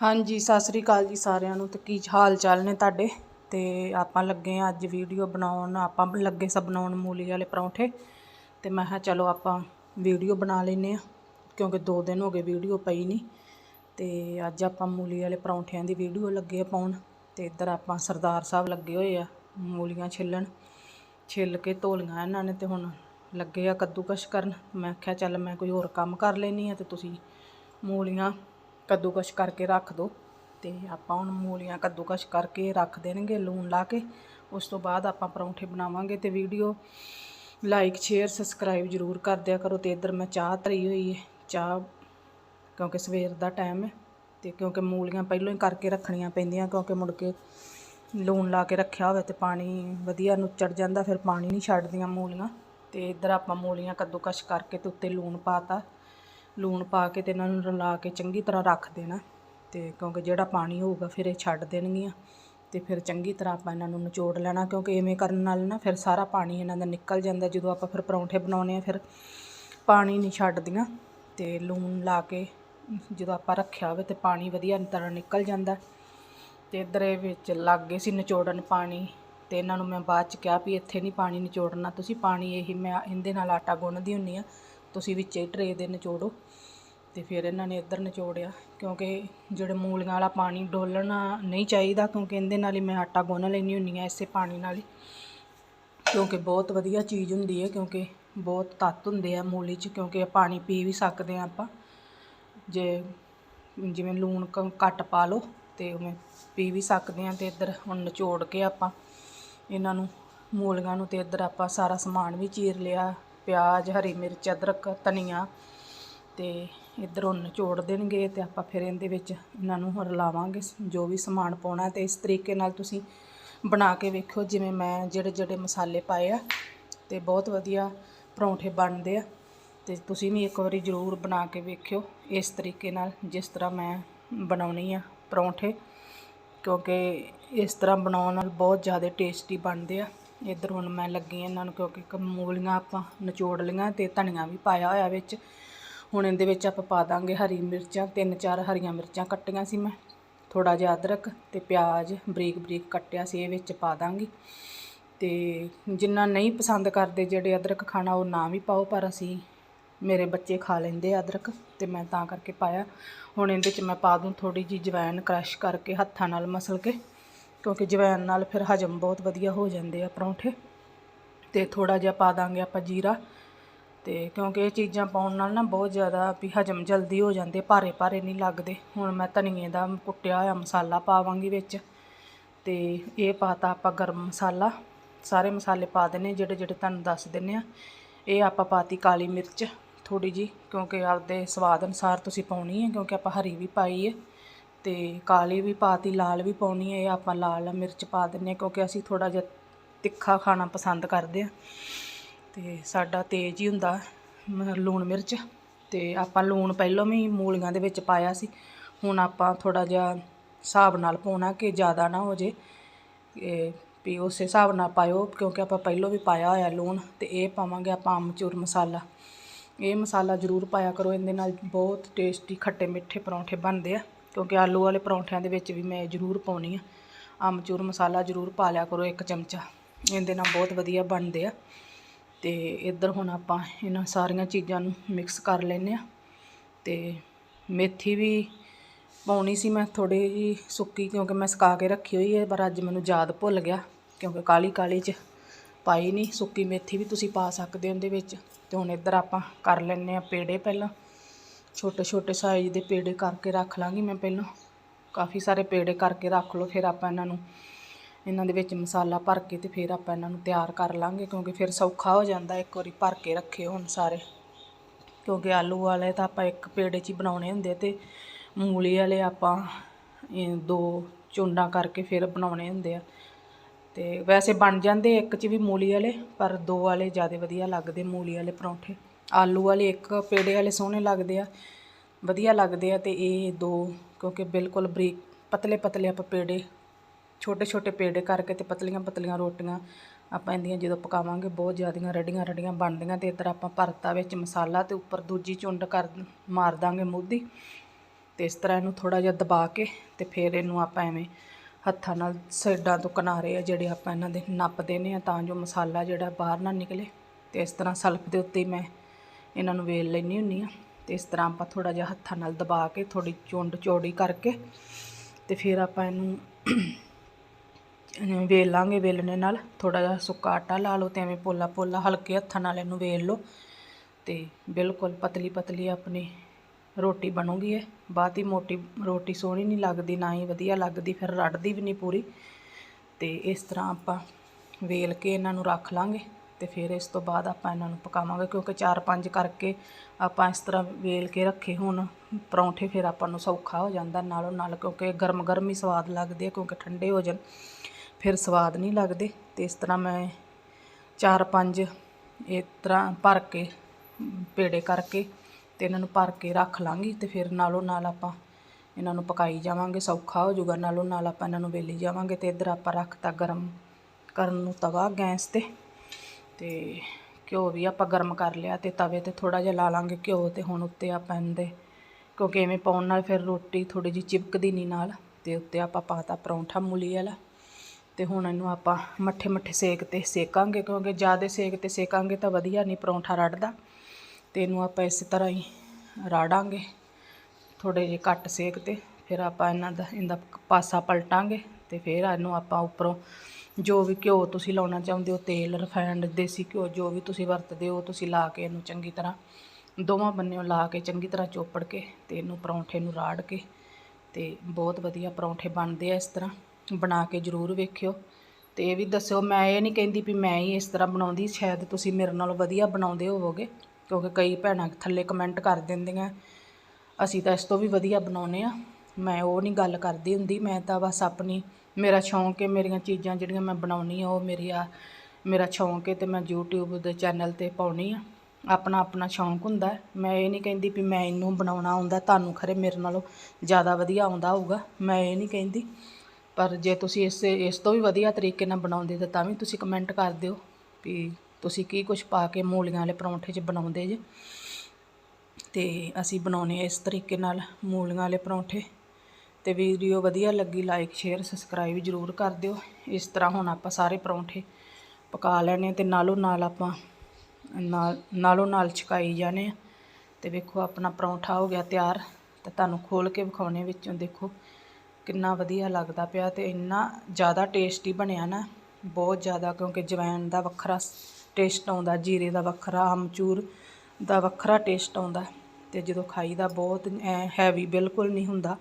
ਹਾਂਜੀ, ਸਤਿ ਸ੍ਰੀ ਅਕਾਲ ਜੀ ਸਾਰਿਆਂ ਨੂੰ ਤੇ ਕੀ ਹਾਲ ਚਾਲ ਨੇ ਤੁਹਾਡੇ? ਤੇ ਆਪਾਂ ਲੱਗੇ ਆ ਅੱਜ ਵੀਡੀਓ ਬਣਾਉਣ, ਆਪਾਂ ਲੱਗੇ ਸਭ ਬਣਾਉਣ ਮੂਲੀ ਵਾਲੇ ਪਰੌਂਠੇ। ਤੇ ਮੈਂ ਕਿਹਾ ਚਲੋ ਆਪਾਂ ਵੀਡੀਓ ਬਣਾ ਲੈਨੇ ਆ ਕਿਉਂਕਿ 2 ਦਿਨ ਹੋ ਗਏ ਵੀਡੀਓ ਪਈ ਨਹੀਂ। ਤੇ ਅੱਜ ਆਪਾਂ ਮੂਲੀ ਵਾਲੇ ਪਰੌਂਠਿਆਂ ਦੀ ਵੀਡੀਓ ਲੱਗੇ ਪਾਉਣ। ਤੇ ਇੱਧਰ ਆਪਾਂ ਸਰਦਾਰ ਸਾਹਿਬ ਲੱਗੇ ਹੋਏ ਆ ਮੂਲੀਆਂ ਛਿੱਲਣ। ਛਿੱਲ ਕੇ ਧੋਲੀਆਂ ਇਹਨਾਂ ਨੇ ਤੇ ਹੁਣ ਲੱਗੇ ਆ ਕੱਦੂਕਸ਼ ਕਰਨ। ਮੈਂ ਆਖਿਆ ਚੱਲ ਮੈਂ ਕੋਈ ਹੋਰ ਕੰਮ ਕਰ ਲੈਨੀ ਆ ਤੇ ਤੁਸੀਂ ਮੂਲੀਆਂ ਕੱਦੂਕਸ਼ ਕਰਕੇ ਰੱਖ ਦਿਓ ਤੇ ਆਪਾਂ ਹੁਣ ਮੂਲੀਆਂ ਕੱਦੂਕਸ਼ ਕਰਕੇ ਰੱਖ ਦੇਣਗੇ ਲੂਣ ਲਾ ਕੇ। ਉਸ ਤੋਂ ਬਾਅਦ ਆਪਾਂ ਪਰੌਂਠੇ ਬਣਾਵਾਂਗੇ ਤੇ ਵੀਡੀਓ ਲਾਈਕ, ਸ਼ੇਅਰ, ਸਬਸਕ੍ਰਾਈਬ ਜ਼ਰੂਰ ਕਰ ਦਿਆ ਕਰੋ ਤੇ ਇੱਧਰ ਮੈਂ ਚਾਹ ਧਰੀ ਹੋਈ ਹੈ ਚਾਹ ਕਿਉਂਕਿ ਸਵੇਰ ਦਾ ਟਾਈਮ ਹੈ ਤੇ ਕਿਉਂਕਿ ਮੂਲੀਆਂ ਪਹਿਲਾਂ ਹੀ ਕਰਕੇ ਰੱਖਣੀਆਂ ਪੈਂਦੀਆਂ ਕਿਉਂਕਿ ਮੁੜ ਕੇ ਲੂਣ ਲਾ ਕੇ ਰੱਖਿਆ ਹੋਵੇ ਤੇ ਪਾਣੀ ਵਧੀਆ ਨੁੱਚੜ ਜਾਂਦਾ ਫਿਰ ਪਾਣੀ ਨਹੀਂ ਛੱਡਦੀਆਂ ਮੂਲੀਆਂ। ਤੇ ਇੱਧਰ ਆਪਾਂ ਮੂਲੀਆਂ ਕੱਦੂਕਸ਼ ਕਰਕੇ ਤੇ ਉੱਤੇ ਲੂਣ ਪਾਤਾ ਲੂਣ ਪਾ ਕੇ ਤੇ ਇਹਨਾਂ ਨੂੰ ਰਲਾ ਕੇ ਚੰਗੀ ਤਰ੍ਹਾਂ ਰੱਖ ਦੇਣਾ ਤੇ ਕਿਉਂਕਿ ਜਿਹੜਾ ਪਾਣੀ ਹੋਊਗਾ ਫਿਰ ਇਹ ਛੱਡ ਦੇਣਗੀਆਂ ਤੇ ਫਿਰ ਚੰਗੀ ਤਰ੍ਹਾਂ ਆਪਾਂ ਇਹਨਾਂ ਨੂੰ ਨਿਚੋੜ ਲੈਣਾ ਕਿਉਂਕਿ ਐਵੇਂ ਕਰਨ ਨਾਲ ਨਾ ਫਿਰ ਸਾਰਾ ਪਾਣੀ ਇਹਨਾਂ ਦਾ ਨਿਕਲ ਜਾਂਦਾ ਜਦੋਂ ਆਪਾਂ ਫਿਰ ਪਰੌਂਠੇ ਬਣਾਉਣੇ ਆ ਫਿਰ ਪਾਣੀ ਨਹੀਂ ਛੱਡਦੀਆਂ ਤੇ ਲੂਣ ਲਾ ਕੇ ਜਦੋਂ ਆਪਾਂ ਰੱਖਿਆ ਹੋਵੇ ਤੇ ਪਾਣੀ ਵਧੀਆ ਤਰ੍ਹਾਂ ਨਿਕਲ ਜਾਂਦਾ ਤੇ ਇੱਧਰ ਇਹ ਵਿੱਚ ਲੱਗ ਗਏ ਸੀ ਨਿਚੋੜਨ ਪਾਣੀ ਤੇ ਇਹਨਾਂ ਨੂੰ ਮੈਂ ਬਾਅਦ ਚ ਕਿਹਾ ਵੀ ਇੱਥੇ ਨਹੀਂ ਪਾਣੀ ਨਿਚੋੜਨਾ, ਤੁਸੀਂ ਪਾਣੀ ਇਹੀ ਮੈਂ ਇਹਦੇ ਨਾਲ ਆਟਾ ਗੁੰਨਦੀ ਹੁੰਨੀ ਆ ਤੁਸੀਂ ਵਿੱਚ ਹੀ ਟਰੇ ਦੇ ਨਿਚੋੜੋ ਤੇ ਫਿਰ ਇਹਨਾਂ ਨੇ ਇੱਧਰ ਨਿਚੋੜਿਆ। ਕਿਉਂਕਿ ਜਿਹੜੇ ਮੂਲੀਆਂ ਵਾਲਾ ਪਾਣੀ ਡੋਲਣਾ ਨਹੀਂ ਚਾਹੀਦਾ, ਕਿਉਂਕਿ ਇਹਦੇ ਨਾਲ ਹੀ ਮੈਂ ਆਟਾ ਗੁੰਨ ਲੈਣੀ ਹੁੰਦੀ ਆ ਇਸੇ ਪਾਣੀ ਨਾਲ ਹੀ। ਕਿਉਂਕਿ ਬਹੁਤ ਵਧੀਆ ਚੀਜ਼ ਹੁੰਦੀ ਹੈ, ਕਿਉਂਕਿ ਬਹੁਤ ਤੱਤ ਹੁੰਦੇ ਆ ਮੂਲੀ 'ਚ, ਕਿਉਂਕਿ ਇਹ ਪਾਣੀ ਪੀ ਵੀ ਸਕਦੇ ਆ ਆਪਾਂ। ਜੇ ਜਿਵੇਂ ਲੂਣ ਕ- ਘੱਟ ਪਾ ਲਓ ਤੇ ਉਵੇਂ ਪੀ ਵੀ ਸਕਦੇ ਆ ਤੇ ਇੱਧਰ ਹੁਣ ਨਿਚੋੜ ਕੇ ਆਪਾਂ ਇਹਨਾਂ ਨੂੰ ਮੂਲੀਆਂ ਨੂੰ ਤੇ ਇੱਧਰ ਆਪਾਂ ਸਾਰਾ ਸਮਾਨ ਵੀ ਚੀਰ ਲਿਆ। ਪਿਆਜ਼, ਹਰੀ ਮਿਰਚ, ਅਦਰਕ, ਧਨੀਆ ਤੇ ਇੱਧਰ ਹੁਣ ਨਿਚੋੜ ਦੇਣਗੇ ਤੇ ਆਪਾਂ ਫਿਰ ਇਹਦੇ ਵਿੱਚ ਇਹਨਾਂ ਨੂੰ ਰਲਾਵਾਂਗੇ ਜੋ ਵੀ ਸਮਾਨ ਪਾਉਣਾ ਤੇ ਇਸ ਤਰੀਕੇ ਨਾਲ ਤੁਸੀਂ ਬਣਾ ਕੇ ਵੇਖਿਓ ਜਿਵੇਂ ਮੈਂ ਜਿਹੜੇ ਜਿਹੜੇ ਮਸਾਲੇ ਪਾਏ ਆ ਤੇ ਬਹੁਤ ਵਧੀਆ ਪਰੌਂਠੇ ਬਣਦੇ ਆ ਤੇ ਤੁਸੀਂ ਵੀ ਇੱਕ ਵਾਰੀ ਜ਼ਰੂਰ ਬਣਾ ਕੇ ਵੇਖਿਓ ਇਸ ਤਰੀਕੇ ਨਾਲ ਜਿਸ ਤਰ੍ਹਾਂ ਮੈਂ ਬਣਾਉਣੀ ਆ ਪਰੌਂਠੇ ਕਿਉਂਕਿ ਇਸ ਤਰ੍ਹਾਂ ਬਣਾਉਣ ਨਾਲ ਬਹੁਤ ਜ਼ਿਆਦਾ ਟੇਸਟੀ ਬਣਦੇ ਆ। ਇੱਧਰ ਹੁਣ ਮੈਂ ਲੱਗੀ ਇਹਨਾਂ ਨੂੰ ਕਿਉਂਕਿ ਮੂਲੀਆਂ ਆਪਾਂ ਨਿਚੋੜ ਲਈਆਂ ਤੇ ਧਨੀਆ ਵੀ ਪਾਇਆ ਹੋਇਆ ਵਿੱਚ। ਹੁਣ ਇਹਦੇ ਵਿੱਚ ਆਪਾਂ ਪਾ ਦਾਂਗੇ ਹਰੀ ਮਿਰਚਾਂ, ਤਿੰਨ ਚਾਰ ਹਰੀਆਂ ਮਿਰਚਾਂ ਕੱਟੀਆਂ ਸੀ ਮੈਂ। ਥੋੜਾ ਜਿਹਾ ਅਦਰਕ ਤੇ ਪਿਆਜ਼ ਬਰੀਕ ਬਰੀਕ ਕੱਟਿਆ ਸੀ, ਇਹ ਵਿੱਚ ਪਾ ਦਾਂਗੀ। ਤੇ ਜਿੰਨਾ ਨਹੀਂ ਪਸੰਦ ਕਰਦੇ ਜਿਹੜੇ ਅਦਰਕ ਖਾਣਾ ਉਹ ਨਾ ਵੀ ਪਾਓ, ਪਰ ਅਸੀਂ ਮੇਰੇ ਬੱਚੇ ਖਾ ਲੈਂਦੇ ਆ ਅਦਰਕ ਤੇ ਮੈਂ ਤਾਂ ਕਰਕੇ ਪਾਇਆ। ਹੁਣ ਇਹਦੇ 'ਚ ਮੈਂ ਪਾ ਦੂੰ ਥੋੜੀ ਜਿਹੀ ਜਵੈਣ ਕ੍ਰਸ਼ ਕਰਕੇ ਹੱਥਾਂ ਨਾਲ ਮਸਲ ਕੇ। ਕਿਉਂਕਿ ਜਵੈਣ ਨਾਲ ਫਿਰ ਹਜਮ ਬਹੁਤ ਵਧੀਆ ਹੋ ਜਾਂਦੇ ਆ ਪਰੌਂਠੇ। ਤੇ ਥੋੜਾ ਜਿਹਾ ਪਾ ਦਾਂਗੇ ਆਪਾਂ ਜੀਰਾ। ਤੇ ਕਿਉਂਕਿ ਇਹ ਚੀਜ਼ਾਂ ਪਾਉਣ ਨਾਲ ਨਾ ਬਹੁਤ ਜ਼ਿਆਦਾ ਵੀ ਹਜਮ ਜਲਦੀ ਹੋ ਜਾਂਦੇ, ਭਾਰੇ ਭਾਰੇ ਨਹੀਂ ਲੱਗਦੇ। ਹੁਣ ਮੈਂ ਧਨੀਏ ਦਾ ਕੁੱਟਿਆ ਹੋਇਆ ਮਸਾਲਾ ਪਾਵਾਂਗੀ ਵਿੱਚ। ਤੇ ਇਹ ਪਾਤਾ ਆਪਾਂ ਗਰਮ ਮਸਾਲਾ। ਸਾਰੇ ਮਸਾਲੇ ਪਾ ਦਿੰਨੇ ਜਿਹੜੇ ਜਿਹੜੇ ਤੁਹਾਨੂੰ ਦੱਸ ਦਿੰਨੇ ਆ ਇਹ ਆਪਾਂ ਪਾਤੀ ਕਾਲੀ ਮਿਰਚ ਥੋੜੀ ਜੀ ਕਿਉਂਕਿ ਆਪਦੇ ਸਵਾਦ ਅਨੁਸਾਰ ਤੁਸੀਂ ਪਾਉਣੀ ਹੈ, ਕਿਉਂਕਿ ਆਪਾਂ ਹਰੀ ਵੀ ਪਾਈ ਹੈ। ਅਤੇ ਕਾਲੀ ਵੀ ਪਾਤੀ ਲਾਲ ਵੀ ਪਾਉਣੀ ਹੈ ਆਪਾਂ ਲਾਲ ਮਿਰਚ ਪਾ ਦਿੰਦੇ ਹਾਂ ਕਿਉਂਕਿ ਅਸੀਂ ਥੋੜ੍ਹਾ ਜਿਹਾ ਤਿੱਖਾ ਖਾਣਾ ਪਸੰਦ ਕਰਦੇ ਹਾਂ। ਅਤੇ ਸਾਡਾ ਤੇਜ਼ ਹੀ ਹੁੰਦਾ, ਮ- ਲੂਣ ਮਿਰਚ। ਅਤੇ ਆਪਾਂ ਲੂਣ ਪਹਿਲਾਂ ਵੀ ਮੂਲੀਆਂ ਦੇ ਵਿੱਚ ਪਾਇਆ ਸੀ, ਹੁਣ ਆਪਾਂ ਥੋੜ੍ਹਾ ਜਿਹਾ ਹਿਸਾਬ ਨਾਲ ਪਾਉਣਾ ਕਿ ਜ਼ਿਆਦਾ ਨਾ ਹੋ ਜੇ। ਵੀ ਉਸੇ ਹਿਸਾਬ ਨਾਲ ਪਾਇਓ ਕਿਉਂਕਿ ਆਪਾਂ ਪਹਿਲਾਂ ਵੀ ਪਾਇਆ ਹੋਇਆ ਲੂਣ ਅਤੇ ਇਹ ਪਾਵਾਂਗੇ ਆਪਾਂ ਅਮਚੂਰ ਮਸਾਲਾ। ਇਹ ਮਸਾਲਾ ਜ਼ਰੂਰ ਪਾਇਆ ਕਰੋ, ਇਹਦੇ ਨਾਲ ਬਹੁਤ ਟੇਸਟੀ ਖੱਟੇ ਮਿੱਠੇ ਪਰੌਂਠੇ ਬਣਦੇ ਆ। ਕਿਉਂਕਿ ਆਲੂ ਵਾਲੇ ਪਰੌਂਠਿਆਂ ਦੇ ਵਿੱਚ ਵੀ ਮੈਂ ਜ਼ਰੂਰ ਪਾਉਣੀ ਆ। ਅਮਚੂਰ ਮਸਾਲਾ ਜ਼ਰੂਰ ਪਾ ਲਿਆ ਕਰੋ ਇੱਕ ਚਮਚਾ। ਇਹਦੇ ਨਾਲ ਬਹੁਤ ਵਧੀਆ ਬਣਦੇ ਆ। ਤੇ ਇੱਧਰ ਹੁਣ ਆਪਾਂ ਇਹਨਾਂ ਸਾਰੀਆਂ ਚੀਜ਼ਾਂ ਨੂੰ ਮਿਕਸ ਕਰ ਲੈਨੇ ਆ। ਤੇ ਮੇਥੀ ਵੀ ਪਾਉਣੀ ਸੀ ਮੈਂ ਥੋੜੀ ਜੀ ਸੁੱਕੀ ਕਿਉਂਕਿ ਮੈਂ ਸੁਕਾ ਕੇ ਰੱਖੀ ਹੋਈ ਹੈ, ਪਰ ਅੱਜ ਮੈਨੂੰ ਯਾਦ ਭੁੱਲ ਗਿਆ ਕਿਉਂਕਿ ਕਾਲੀ ਕਾਲੀ ਚ ਪਾਈ ਨਹੀਂ। ਸੁੱਕੀ ਮੇਥੀ ਵੀ ਤੁਸੀਂ ਪਾ ਸਕਦੇ ਹੋ ਉਹਦੇ ਵਿੱਚ। ਤੇ ਹੁਣ ਇੱਧਰ ਆਪਾਂ ਕਰ ਲੈਨੇ ਆ ਪੇੜੇ ਪਹਿਲਾਂ। ਛੋਟੇ ਛੋਟੇ ਸਾਈਜ਼ ਦੇ ਪੇੜੇ ਕਰਕੇ ਰੱਖ ਲਾਂਗੀ ਮੈਂ ਪਹਿਲਾਂ। ਕਾਫੀ ਸਾਰੇ ਪੇੜੇ ਕਰਕੇ ਰੱਖ ਲਓ, ਫਿਰ ਆਪਾਂ ਇਹਨਾਂ ਨੂੰ, ਇਹਨਾਂ ਦੇ ਵਿੱਚ ਮਸਾਲਾ ਭਰ ਕੇ ਤੇ ਫਿਰ ਆਪਾਂ ਇਹਨਾਂ ਨੂੰ ਤਿਆਰ ਕਰ ਲਾਂਗੇ, ਕਿਉਂਕਿ ਫਿਰ ਸੌਖਾ ਹੋ ਜਾਂਦਾ ਇੱਕ ਵਾਰੀ ਭਰ ਕੇ ਰੱਖੇ ਹੁਣ ਸਾਰੇ। ਕਿਉਂਕਿ ਆਲੂ ਵਾਲੇ ਤਾਂ ਆਪਾਂ ਇੱਕ ਪੇੜੇ 'ਚ ਹੀ ਬਣਾਉਣੇ ਹੁੰਦੇ ਤੇ ਮੂਲੀ ਵਾਲੇ ਆਪਾਂ ਦੋ ਚੁੰਡਾਂ ਕਰਕੇ ਫਿਰ ਬਣਾਉਣੇ ਹੁੰਦੇ ਆ। ਤੇ ਵੈਸੇ ਬਣ ਜਾਂਦੇ ਇੱਕ 'ਚ ਵੀ ਮੂਲੀ ਵਾਲੇ, ਪਰ ਦੋ ਵਾਲੇ ਜ਼ਿਆਦਾ ਵਧੀਆ ਲੱਗਦੇ ਮੂਲੀ ਵਾਲੇ ਪਰੌਂਠੇ। ਆਲੂ ਵਾਲੇ ਇੱਕ ਪੇੜੇ ਵਾਲੇ ਸੋਹਣੇ ਲੱਗਦੇ ਆ ਵਧੀਆ ਲੱਗਦੇ ਆ ਤੇ ਇਹ ਦੋ, ਕਿਉਂਕਿ ਬਿਲਕੁਲ ਬਰੀਕ, ਪਤਲੇ ਪਤਲੇ ਆਪਾਂ ਪੇੜੇ, ਛੋਟੇ ਛੋਟੇ ਪੇੜੇ ਕਰਕੇ ਤੇ ਪਤਲੀਆਂ ਪਤਲੀਆਂ ਰੋਟੀਆਂ ਆਪਾਂ ਇਹਦੀਆਂ ਜਦੋਂ ਪਕਾਵਾਂਗੇ, ਬਹੁਤ ਜ਼ਿਆਦੀਆਂ ਰੜੀਆਂ ਰੜੀਆਂ ਬਣਦੀਆਂ ਤੇ ਇੱਧਰ ਆਪਾਂ ਭਰਤਾ ਵਿੱਚ ਮਸਾਲਾ ਤੇ ਉੱਪਰ ਦੂਜੀ ਚੁੰਡ ਕਰ ਮਾਰ ਦਾਂਗੇ ਮੁੱਧੀ ਤੇ ਇਸ ਤਰ੍ਹਾਂ ਇਹਨੂੰ ਥੋੜਾ ਜਿਹਾ ਦਬਾ ਕੇ ਤੇ ਫਿਰ ਇਹਨੂੰ ਆਪਾਂ ਐਵੇਂ ਹੱਥਾਂ ਨਾਲ ਸਾਈਡਾਂ ਤੋਂ ਕਿਨਾਰੇ ਆ ਜਿਹੜੇ ਆਪਾਂ ਇਹਨਾਂ ਦੇ ਨੱਪ ਦੇਣੇ ਆ ਤਾਂ ਜੋ ਮਸਾਲਾ ਜਿਹੜਾ ਬਾਹਰ ਨਾ ਨਿਕਲੇ ਤੇ ਇਸ ਤਰ੍ਹਾਂ ਸਲਫ ਦੇ ਉੱਤੇ ਮੈਂ ਇਹਨਾਂ ਨੂੰ ਵੇਲ ਲੈਣੀ ਹੁੰਨੀ ਆ ਤੇ ਇਸ ਤਰ੍ਹਾਂ ਆਪਾਂ ਥੋੜਾ ਜਿਹਾ ਹੱਥਾਂ ਨਾਲ ਦਬਾ ਕੇ ਥੋੜੀ ਚੁੰਡ ਚੌੜੀ ਕਰਕੇ ਤੇ ਫਿਰ ਆਪਾਂ ਇਹਨੂੰ ਵੇਲਾਂਗੇ ਵੇਲਣੇ ਨਾਲ। ਥੋੜਾ ਜਿਹਾ ਸੁੱਕਾ ਆਟਾ ਲਾ ਲਓ ਤੇ ਐਵੇਂ ਪੋਲਾ ਪੋਲਾ ਹਲਕੇ ਹੱਥਾਂ ਨਾਲ ਇਹਨੂੰ ਵੇਲ ਲਓ ਤੇ ਬਿਲਕੁਲ ਪਤਲੀ ਪਤਲੀ ਆਪਣੀ ਰੋਟੀ ਬਣੂਗੀ ਇਹ। ਬਾਤੀ ਮੋਟੀ ਰੋਟੀ ਸੋਹਣੀ ਨਹੀਂ ਲੱਗਦੀ, ਨਾ ਹੀ ਵਧੀਆ ਲੱਗਦੀ, ਫਿਰ ਰੜਦੀ ਵੀ ਨਹੀਂ ਪੂਰੀ। ਤੇ ਇਸ ਤਰ੍ਹਾਂ ਆਪਾਂ ਵੇਲ ਕੇ ਇਹਨਾਂ ਨੂੰ ਰੱਖ ਲਾਂਗੇ। ਤੇ ਫਿਰ ਇਸ ਤੋਂ ਬਾਅਦ ਆਪਾਂ ਇਹਨਾਂ ਨੂੰ ਪਕਾਵਾਂਗੇ, ਕਿਉਂਕਿ ਚਾਰ ਪੰਜ ਕਰਕੇ ਆਪਾਂ ਇਸ ਤਰ੍ਹਾਂ ਵੇਲ ਕੇ ਰੱਖੇ ਹੁਣ, ਪਰੌਂਠੇ ਫਿਰ ਆਪਾਂ ਨੂੰ ਸੌਖਾ ਹੋ ਜਾਂਦਾ ਨਾਲੋਂ ਨਾਲ, ਕਿਉਂਕਿ ਗਰਮ ਗਰਮ ਹੀ ਸਵਾਦ ਲੱਗਦੇ ਆ, ਕਿਉਂਕਿ ਠੰਡੇ ਹੋ ਜਾਣ, ਫਿਰ ਸਵਾਦ ਨਹੀਂ ਲੱਗਦੇ, ਤੇ ਇਸ ਤਰ੍ਹਾਂ ਮੈਂ ਚਾਰ ਪੰਜ ਇਸ ਤਰ੍ਹਾਂ ਭਰ ਕੇ, ਪੇੜੇ ਕਰਕੇ ਤੇ ਇਹਨਾਂ ਨੂੰ ਭਰ ਕੇ ਰੱਖ ਲਾਂਗੀ ਤੇ ਫਿਰ ਨਾਲੋਂ ਨਾਲ ਆਪਾਂ ਇਹਨਾਂ ਨੂੰ ਪਕਾਈ ਜਾਵਾਂਗੇ, ਸੌਖਾ ਹੋ ਜਾਊਗਾ, ਨਾਲੋਂ ਨਾਲ ਆਪਾਂ ਇਹਨਾਂ ਨੂੰ ਵੇਲੀ ਜਾਵਾਂਗੇ ਤੇ ਇੱਧਰ ਆਪਾਂ ਰੱਖਤਾ ਗਰਮ ਕਰਨ ਨੂੰ ਤਵਾ, ਗੈਸ ਤੇ ਤੇ ਘਿਓ ਵੀ ਆਪਾਂ ਗਰਮ ਕਰ ਲਿਆ ਤੇ ਤਵੇ ਤੇ ਥੋੜਾ ਜਿਹਾ ਲਾ ਲਾਂਗੇ ਘਿਓ ਤੇ ਹੁਣ ਉੱਤੇ ਆਪਾਂ ਇਹਦੇ, ਕਿਉਂਕਿ ਐਵੇਂ ਪਾਉਣ ਨਾਲ ਫਿਰ ਰੋਟੀ ਥੋੜੀ ਜਿਹੀ ਚਿਪਕਦੀ ਨਹੀਂ ਨਾਲ, ਤੇ ਉੱਤੇ ਆਪਾਂ ਪਾਤਾ ਪਰੌਂਠਾ ਮੂਲੀ ਵਾਲਾ। ਤੇ ਹੁਣ ਇਹਨੂੰ ਆਪਾਂ ਮੱਠੇ ਮੱਠੇ ਸੇਕ ਤੇ ਸੇਕਾਂਗੇ, ਕਿਉਂਕਿ ਜ਼ਿਆਦਾ ਸੇਕ ਤੇ ਸੇਕਾਂਗੇ ਤਾਂ ਵਧੀਆ ਨਹੀਂ ਪਰੌਂਠਾ ਰੜਦਾ। ਤੇ ਇਹਨੂੰ ਆਪਾਂ ਇਸੇ ਤਰ੍ਹਾਂ ਹੀ ਰਾੜਾਂਗੇ ਥੋੜੇ ਜਿਹੇ ਘੱਟ ਸੇਕ ਤੇ, ਫਿਰ ਆਪਾਂ ਇਹਨਾਂ ਦਾ, ਇਹਦਾ ਪਾਸਾ ਪਲਟਾਂਗੇ ਤੇ ਫਿਰ ਇਹਨੂੰ ਆਪਾਂ ਉੱਪਰੋਂ ਜੋ ਵੀ ਘਿਓ ਤੁਸੀਂ ਲਾਉਣਾ ਚਾਹੁੰਦੇ ਹੋ, ਤੇਲ ਰਿਫਾਈਨਡ ਦੇਸੀ ਘਿਓ, ਜੋ ਵੀ ਤੁਸੀਂ ਵਰਤਦੇ ਹੋ, ਤੁਸੀਂ ਲਾ ਕੇ ਇਹਨੂੰ ਚੰਗੀ ਤਰ੍ਹਾਂ ਦੋਵਾਂ ਬੰਨਿਓ ਲਾ ਕੇ ਚੰਗੀ ਤਰ੍ਹਾਂ ਚੋਪੜ ਕੇ ਤੇ ਇਹਨੂੰ ਪਰੌਂਠੇ ਨੂੰ ਰਾੜ ਕੇ ਤੇ ਬਹੁਤ ਵਧੀਆ ਪਰੌਂਠੇ ਬਣਦੇ ਆ ਇਸ ਤਰ੍ਹਾਂ। ਬਣਾ ਕੇ ਜ਼ਰੂਰ ਵੇਖਿਓ ਤੇ ਇਹ ਵੀ ਦੱਸਿਓ, ਮੈਂ ਇਹ ਨਹੀਂ ਕਹਿੰਦੀ ਵੀ ਮੈਂ ਹੀ ਇਸ ਤਰ੍ਹਾਂ ਬਣਾਉਂਦੀ, ਸ਼ਾਇਦ ਤੁਸੀਂ ਮੇਰੇ ਨਾਲੋਂ ਵਧੀਆ ਬਣਾਉਂਦੇ ਹੋਵੋਗੇ, ਕਿਉਂਕਿ ਕਈ ਭੈਣਾਂ ਥੱਲੇ ਕਮੈਂਟ ਕਰ ਦਿੰਦੀਆਂ, ਅਸੀਂ ਤਾਂ ਇਸ ਤੋਂ ਵੀ ਵਧੀਆ ਬਣਾਉਂਦੇ ਆ ਮੈਂ ਉਹ ਨਹੀਂ ਗੱਲ ਕਰਦੀ ਹੁੰਦੀ, ਮੈਂ ਤਾਂ ਬਸ ਆਪਣੀ ਮੇਰਾ ਸ਼ੌਂਕ ਹੈ, ਮੇਰੀਆਂ ਚੀਜ਼ਾਂ ਜਿਹੜੀਆਂ ਮੈਂ ਬਣਾਉਣੀ ਆ, ਉਹ ਮੇਰੀ ਆ, ਮੇਰਾ ਸ਼ੌਂਕ ਹੈ ਤੇ ਮੈਂ YouTube ਦੇ ਚੈਨਲ ਤੇ ਪਾਉਣੀ ਆ। ਆਪਣਾ ਆਪਣਾ ਸ਼ੌਂਕ ਹੁੰਦਾ ਮੈਂ ਇਹ ਨਹੀਂ ਕਹਿੰਦੀ ਵੀ ਮੈਂ ਇਹਨੂੰ ਬਣਾਉਣਾ ਆਉਂਦਾ, ਤੁਹਾਨੂੰ ਖਰੇ ਮੇਰੇ ਨਾਲੋਂ ਜ਼ਿਆਦਾ ਵਧੀਆ ਆਉਂਦਾ ਹੋਊਗਾ, ਮੈਂ ਇਹ ਨਹੀਂ ਕਹਿੰਦੀ। ਪਰ ਜੇ ਤੁਸੀਂ ਇਸ ਇਸ ਤੋਂ ਵੀ ਵਧੀਆ ਤਰੀਕੇ ਨਾਲ ਬਣਾਉਂਦੇ ਤਾਂ ਤਾਂ ਵੀ ਤੁਸੀਂ ਕਮੈਂਟ ਕਰ ਦਿਓ ਵੀ ਤੁਸੀਂ ਕੀ ਕੁਝ ਪਾ ਕੇ ਮੂਲੀਆਂ ਵਾਲੇ ਪਰੌਂਠੇ 'ਚ ਬਣਾਉਂਦੇ ਜੇ। ਤੇ ਅਸੀਂ ਬਣਾਉਨੇ ਆ ਇਸ ਤਰੀਕੇ ਨਾਲ ਮੂਲੀਆਂ ਵਾਲੇ ਪਰੌਂਠੇ। ਤੇ ਵੀਡੀਓ ਵਧੀਆ ਲੱਗੀ ਲਾਈਕ ਸ਼ੇਅਰ ਸਬਸਕ੍ਰਾਈਬ ਜ਼ਰੂਰ ਕਰ ਦਿਓ। ਇਸ ਤਰ੍ਹਾਂ ਹੁਣ ਆਪਾਂ ਸਾਰੇ ਪਰੌਂਠੇ ਪਕਾ ਲੈਣੇ ਤੇ ਨਾਲੋਂ ਨਾਲ ਆਪਾਂ ਨਾਲ, ਨਾਲੋਂ ਨਾਲ ਛਕਾਈ ਜਾਣੇ ਆ। ਤੇ ਵੇਖੋ ਆਪਣਾ ਪਰੌਂਠਾ ਹੋ ਗਿਆ ਤਿਆਰ। ਤੇ ਤੁਹਾਨੂੰ ਖੋਲ ਕੇ ਵਿਖਾਉਣੇ ਵਿੱਚੋਂ ਦੇਖੋ ਕਿੰਨਾ ਵਧੀਆ ਲੱਗਦਾ ਪਿਆ ਤੇ ਇੰਨਾ ਜ਼ਿਆਦਾ ਟੇਸਟੀ ਬਣਿਆ ਨਾ। ਬਹੁਤ ਜ਼ਿਆਦਾ ਕਿਉਂਕਿ ਜਵੈਣ ਦਾ ਵੱਖਰਾ ਟੇਸਟ ਆਉਂਦਾ, ਜੀਰੇ ਦਾ ਵੱਖਰਾ, ਅਮਚੂਰ ਦਾ ਵੱਖਰਾ ਟੇਸਟ ਆਉਂਦਾ। ਤੇ ਜਦੋਂ ਖਾਈਦਾ ਬਹੁਤ ਹੈਵੀ ਬਿਲਕੁਲ ਨਹੀਂ ਹੁੰਦਾ।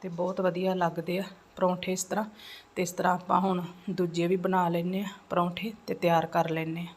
ਤੇ ਬਹੁਤ ਵਧੀਆ ਲੱਗਦੇ ਆ ਪਰੌਂਠੇ ਇਸ ਤਰ੍ਹਾਂ। ਤੇ ਇਸ ਤਰ੍ਹਾਂ ਆਪਾਂ ਹੁਣ ਦੂਜੇ ਵੀ ਬਣਾ ਲੈਨੇ ਆ ਪਰੌਂਠੇ ਤੇ ਤਿਆਰ ਕਰ ਲੈਨੇ ਆ।